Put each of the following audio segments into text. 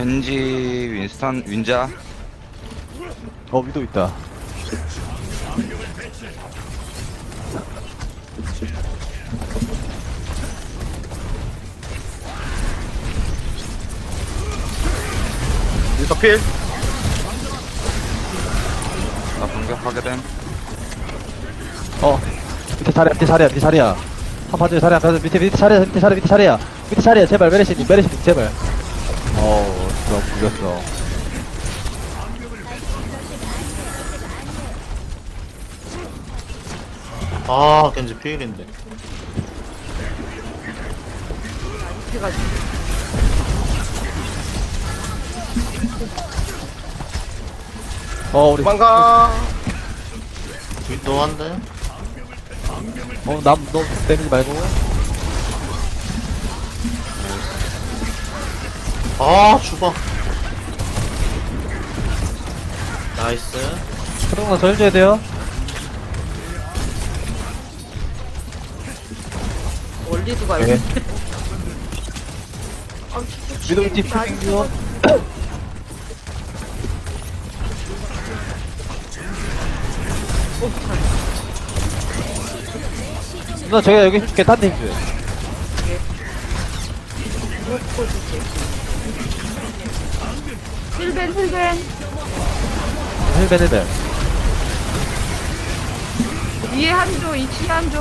겐지 윈스턴 윈자? 어 위도 있다. 윈서 필. 나 공격하게 됨. 어 밑에 자리야 밑에 자리야 밑에 자리야. 한 봐줘요 자리야 밑에 밑에 자리야 밑에 자리야 밑에 자리야. 밑에 자리야 제발 메르시님 메르시님 제발. 어 우 너무 굴렸어. 아 겐지 피일인데. 어 우리 도망가. 또 한대? 어남너 때리지 말고 아 죽어 나이스. 초롱아 저 해줘야 돼요. 원리도가 네. 있는데. 아, 위도 뒷 푸딩 누나 저희가 여기 해줄게. 딴데 힘줘요 힐벤 힐벤. 헬벤 헬벤. 위에 한조 2층에 한조.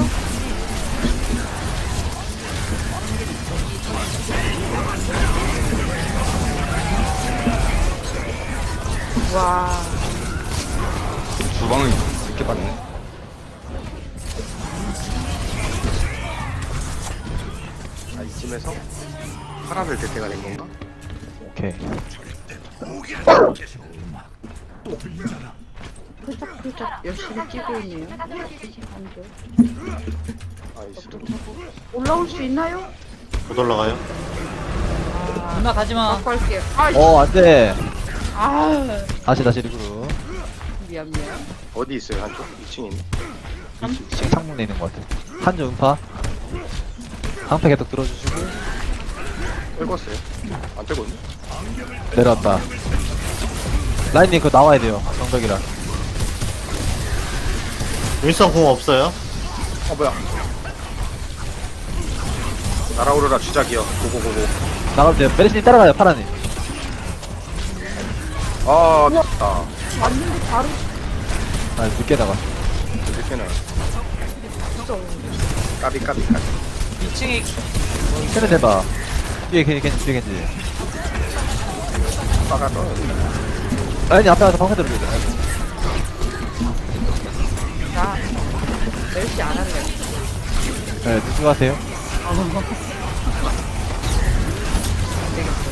와. 주방을 이렇게 받네. 아 이쯤에서 파라를 대체가 된 건가? 오케이 훌쩍훌쩍 열심히 뛰고 있네요 한조 아이씨 올라올 수 있나요? 못 올라가요? 누나 가지마. 할게요 아, 어 안 돼. 아 다시 다시 리그로 미안 미안 어디 있어요? 한쪽? 2층에 있네? 2층 창문에 있는 것 같아. 한조 음파. 방패 계속 들어주시고 떨궜어요. 안 떨궜네? 내려왔다. 라인님 그거 나와야 돼요. 정벽이라 윈선 궁 없어요? 어 뭐야. 날아오르라 주작이여 고고고고. 나가면 돼요. 메리스님 따라가요 파라님. 아 됐다. 왔는데 바로 아 늦게 이렇게는. 진짜 오는데 까비 까비 까비. 2층에 캐는 대봐 뒤에 겐지 겐지 뒤에 겐지 빠가서 라인이 앞에 와서 방패 들어줘야 돼나 멜시 안 할래. 네 집중하세요.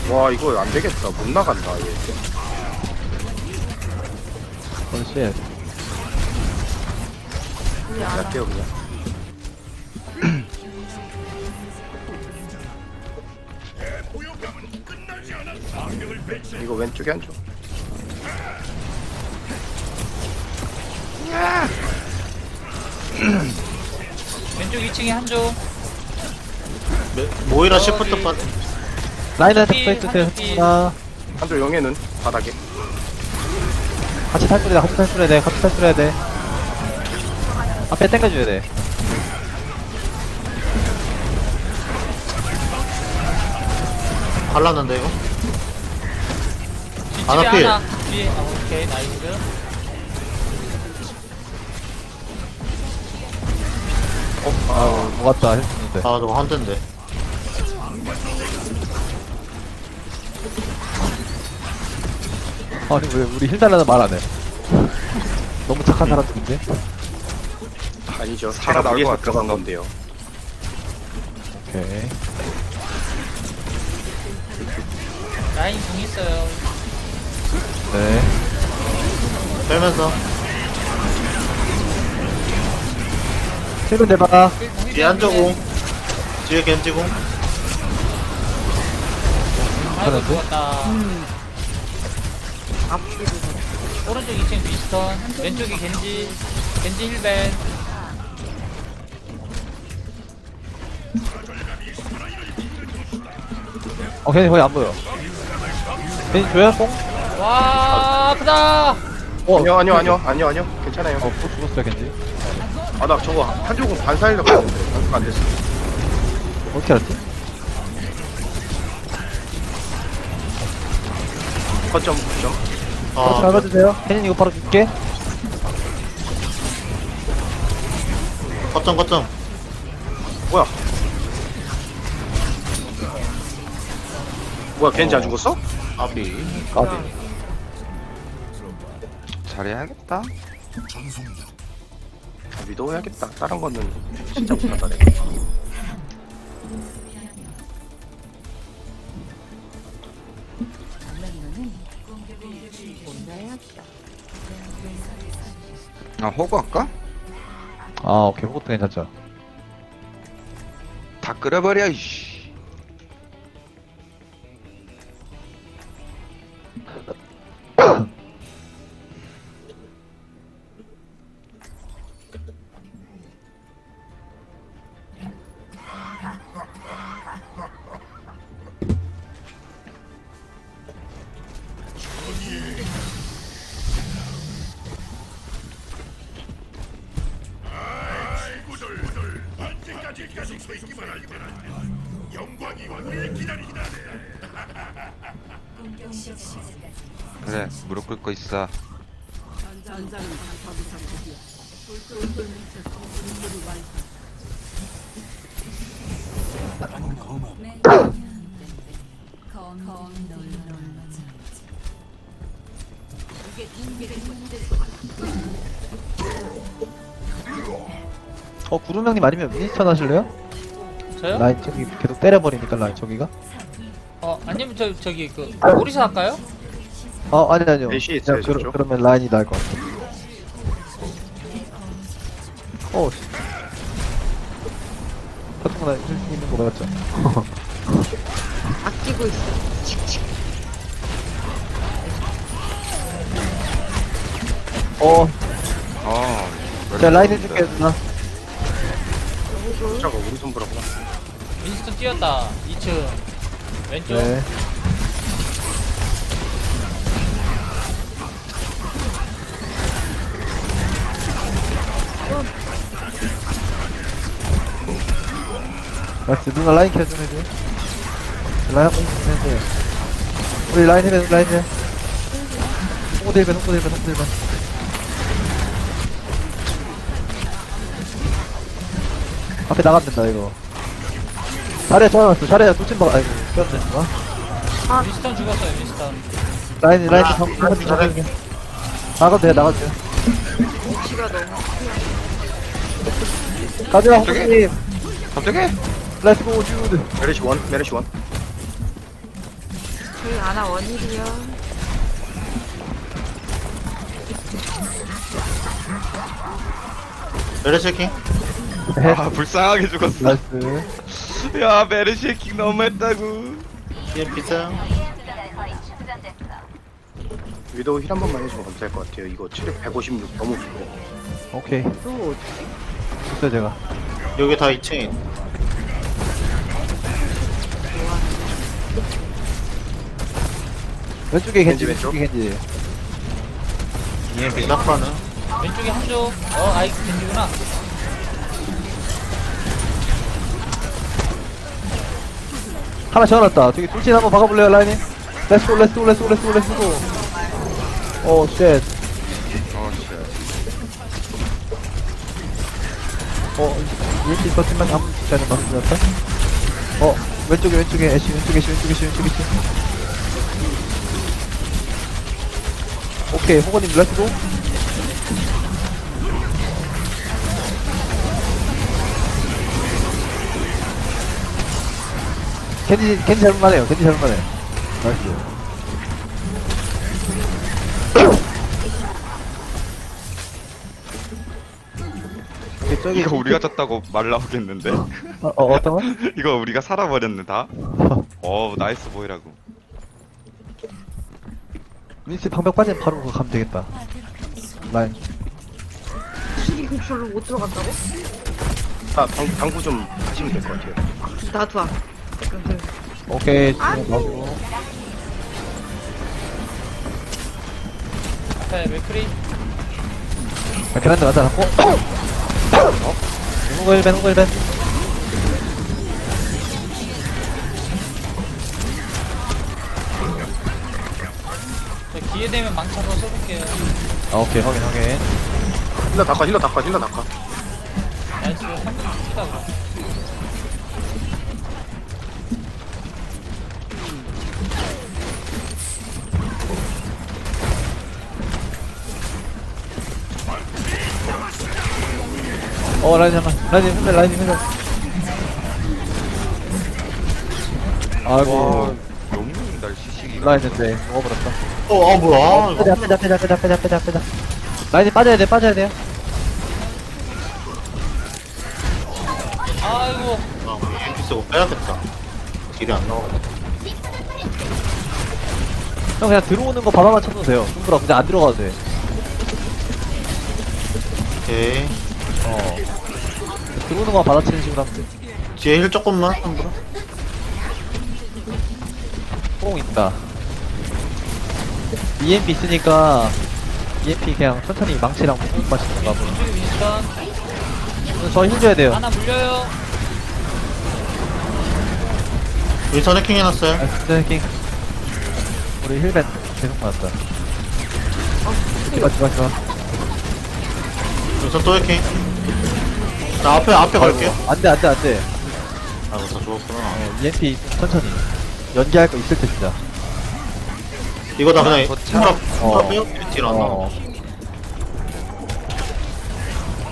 와 이거 안 되겠다. 못 나간다 얘. 어씨. 할게요 그냥 이거 왼쪽에 한 쪽 왼쪽 2층에 한조. 메- 모이라 시프트 빠 라인한테 저기, 붙어있으세요 저기. 나 한쪽 영예는 바닥에. 같이 탈출해야 돼 같이 탈출해야 돼. 같이 탈출해야 돼. 앞에 땡겨줘야 돼. 갈랐는데 이거? 뒷 집에 하나 필. 하나 뒤에 아, 오케이 나이스. 아우 녹았다 했는데. 아 저거 한 대인데. 아니 왜 우리 힐 달라는 말 안 해? 너무 착한 사람들인데? 아니죠. 살아 나올 위에서 것 들어간. 건데요. 오케이. 라인 궁 있어요 네. 빼면서. 힐은 대봐 뒤에 한조 궁 뒤에 겐지 궁 아이고 괜찮은데? 죽었다 앞뒤로 오른쪽 2층 비스턴 왼쪽이 겐지 겐지 힐벤. 어 걔네 거의 안 보여. 겐지 줘요? 뽕? 와 아프다 어, 아니요 아니요 아니요 아니요 아니요 괜찮아요 어, 또 죽었어요, 겐지. 아 나 저거 한 조금 반사하려고 했는데 반사가 안 됐어 어떻게 알았지? 거점 거점 바로 아, 잘 가주세요. 겐지 이거 바로 줄게. 거점, 거점. 뭐야 뭐야 겐지 안 죽었어? 아비 까비. 잘해야겠다. 위도 해야겠다 다른 거는 진짜 못한다 내가 아, 호구 할까? 아, 오케이. 그것도 괜찮죠. 다 끓여버려, 이씨. 그래, 무릎 꿇고 있어. 어, 구름형님 아니면 미니스턴 하실래요? 저요? 라인 저기 계속 때려버리니까 라인 저기가. 어 아니면 저 저기 그 오리사 할까요? 어, 아니, 아니요. 넷이 있어요, 그냥 저쪽. 그러, 그러면 라인이 나을 것 같아. 어, 씨. 거나 쓸수 있는 거 맞죠? 아끼고 있어. 칙칙. 어, 어. 제가 라인 해줄게, 누나. 저거 우리 손보라구나 윈스턴 뛰었다. 2층. 왼쪽. 네. 나이스 누나 라인 캐좀 해줘 라인 한번 해줘 우리 라인 해봐 라인 해 홍보대 1번 홍보대 1번 홍보대 1번 앞에 나가면 된다 이거 자리에 좋아놨어 자리에 놓친 봐 아이고 꼈네 어? 윈스턴 죽었어요 윈스턴 라인 라인 아, 좀 아, 잘해. 나가도 돼 나가도 돼 위치가 너무 가자 저기? 홍보님 갑자기? 렛츠고 듀드 메르시 원 메르시 원 저희 아나 원일이요. 메르시 킹? 아, 불쌍하게 죽었어. 나이스. 야, 메르시 킹 너무했다고. EMP 짱. 위도 힐한 번만 해주면 감사할 것 같아요. 이거 체력 156 너무 좋고. 오케이. 또 됐어요 제가. 여기 다 2층에 왼쪽에 겐지 왼쪽에 겐지. EMP 낙하는. 왼쪽에 한조. 어 아이 겐지구나 하나 지어놨다. 저기 돌진 한번 박아볼래요 라인이? 렛츠고 렛츠고 렛츠고 렛츠고 렛츠고 오쉣 어, 이렇게 있었지만 아무 짓지 않은 말씀이었다 어 왼쪽에 왼쪽에 애쉬 왼쪽에 애쉬 왼쪽에 애쉬 왼쪽에 애쉬. 오케이 호건님 렛츠고 겐지 겐지 잘못만해요 겐지 잘못만해 나이스 저기 이거 우리가 졌다고 말 나오겠는데? 어, 어 어떤 거? 이거 우리가 살아버렸네, 다. 어, 나이스 보이라고. 민스 방벽 빠지면 바로 그거 가면 되겠다 라인 이거 별로 못 들어간다고? 아 방, 방구 좀 하시면 될 것 같아요 나도 안. 오케이. 아. 지금 나오고 앞에 맥크리 한대 맞아 갖고. 어? 홍고 1벤 홍고 1벤 저 기회 되면 망치 한번 써볼게요. 아 오케이. 확인 확인. 힐러 닦아 힐러 닦아 힐러 닦아. 나이스. 3분 치다 그럼 어 라인 잠깐 라인 힘내 라인 힘내 아이고 너무 날 시시기가. 라인인데 먹어버렸다 어, 아, 뭐야. 아, 이거. 빼자 빼자 빼자 빼자 빼자 빼자 빼자 라인이 빠져야 돼 빠져야 돼요 아이고 아, EMP 쓰고 빼야겠다. 딜이 안 나오겠다. 형 그냥 들어오는 거 바바만 쳐도 돼요 손브라 그냥 안 들어가도 돼 오케이. 어. 들어오는 거 받아치는 식으로 하면 돼. 뒤에 힐 조금만. 함부로. 뽕 있다. EMP 있으니까 EMP 그냥 천천히 망치랑 뽕 마시는. 왼쪽에 윈스턴 저 힘줘야 돼요. 하나 물려요 윈선 해킹 해놨어요. 나이스 해킹. 우리 힐벤 계속 맞았다. 맞지 맞지 맞 지. 윈선 또 해킹. 나 앞에, 앞에 갈게. 안돼 안돼 안돼. 아, 다 죽었구나. 어, EMP 천천히. 연기할 거 있을 때 진짜. 이거 다 그냥, 아, 어. 힘으로 빼요? 딜안 나와. 어.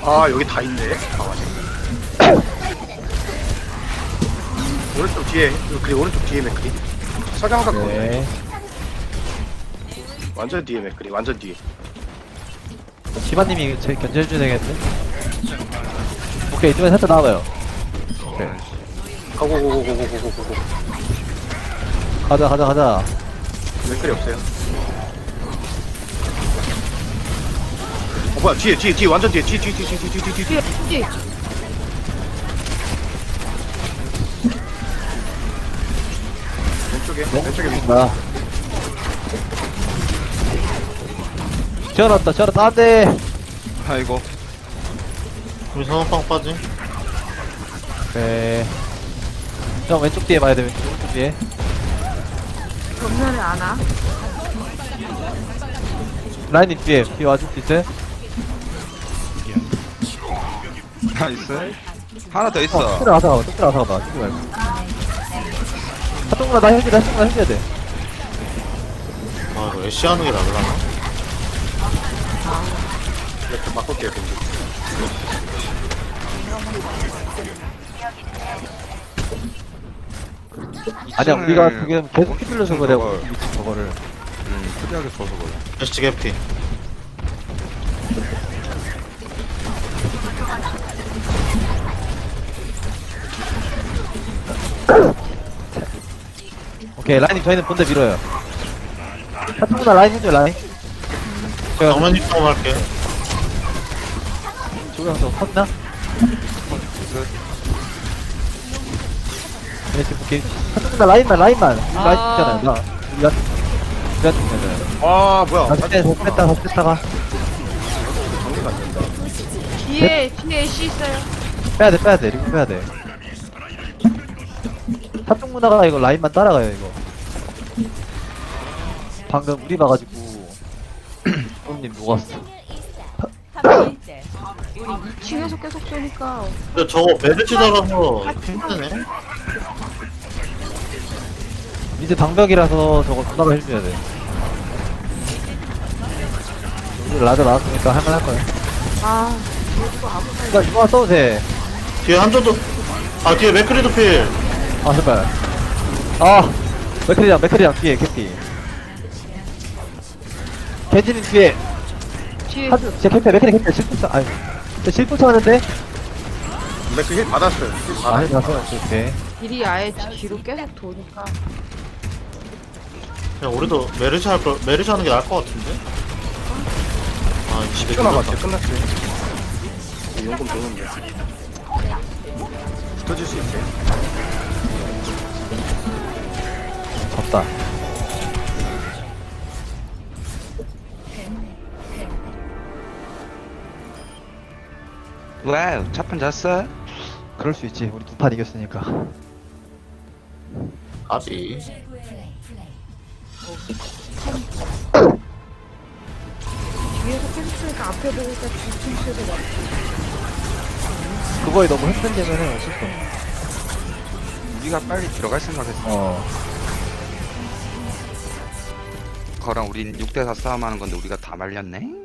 아 여기 다 있네 아 맞네 오른쪽 뒤에 그리고 오른쪽 뒤에 맥크리 서장 갖고 있네 네. 완전 뒤에 맥크리 완전 뒤에 시바님이 제 견제해줘야 되겠는데? 오케이 이쪽에 살짝 나와봐요. 오케이. 가고고고고고고고고 가자 가자 가자. 맥크리 없어요 어 뭐야 뒤에 뒤에 뒤에 완전 뒤에 뒤에 뒤에 뒤에 뒤에 뒤에 뒤에 뒤에 뒤에 뒤에 왼쪽에 왼쪽에 맥- 나. 지어놨다 지어놨다 안돼. 아이고. 윈선 한방 빠짐. 오케이. 형 왼쪽 뒤에 봐야 돼 왼쪽, 왼쪽 뒤에. 전면을 안 와. 라인이 뒤에 뒤에 와줄 수 있어요? 나이스. 하나 더 어, 있어. 들어가서 가봐 들어가서 가봐 죽지 말고. 하동구나 나 해줘야 돼 하동구나 해줘야 돼. 아, 이거 애쉬 하는 게 나을라나? 이렇게 바꿀게요 겐지 아니야 우리가 지금 계속 휘둘러서 그래 저걸, 미친 저거를. 음, 프리하게 써서 그래. 애쉬 개피. 오케이 라인이 저희는 본대 밀어요. 하동구나 라인 해줘 라인. 제가 정면 입장 할게. 좀 컸나? 네, 지금 볼게. 하동구나 라인만 라인만. 아. 라인 있잖아요. 나. 우리가 우리가 있잖아요. 아 뭐야 다시 빼, 다시 뺐다, 다시 뺐다가. 뒤에 뒤에 씨 있어요. 빼야돼, 빼야돼, 리그 빼야돼. 합동 문화가 이거 라인만 따라가요, 이거. 방금 우리 봐가지고, 형님 녹았어. 2층에서 계속 쏘니까 근데 저거 메르치 달아서 힘드네. 이제 방벽이라서 저거 누나가 해줘야 돼. 우리 라자 나왔으니까 할만할 거야. 아 이거 이거 써도 돼. 뒤에 한조도, 아, 뒤에 맥크리도 필. 아, 제발. 아, 맥크리랑, 맥크리랑 뒤에, 캐피. 겐지는 뒤에. 뒤에 하드, 제 캐피, 맥크리 캐피, 실풍차, 아니. 저 실풍차 하는데? 맥크리 힐 받았어요 힐 아, 받았어요 오케이. 길이 아예 뒤로 계속 도니까 그냥 우리도 메르시 할 걸, 메르시 하는 게 나을 것 같은데? 아, 10초 남았어요 끝났어요 이 용금 도는데 붙어줄 수 있어요 졌다. 왜? 첫판 졌어? 그럴 수 있지 우리 두 판 이겼으니까 아비. 뒤에서 쓰니까 앞에 보니까 소리 나. 그거에 너무 흔들리면은 어쩔 수 없어 우리가 빨리 들어갈 생각했어. 어 거랑 우린 6대4 싸움하는 건데 우리가 다 말렸네? 음.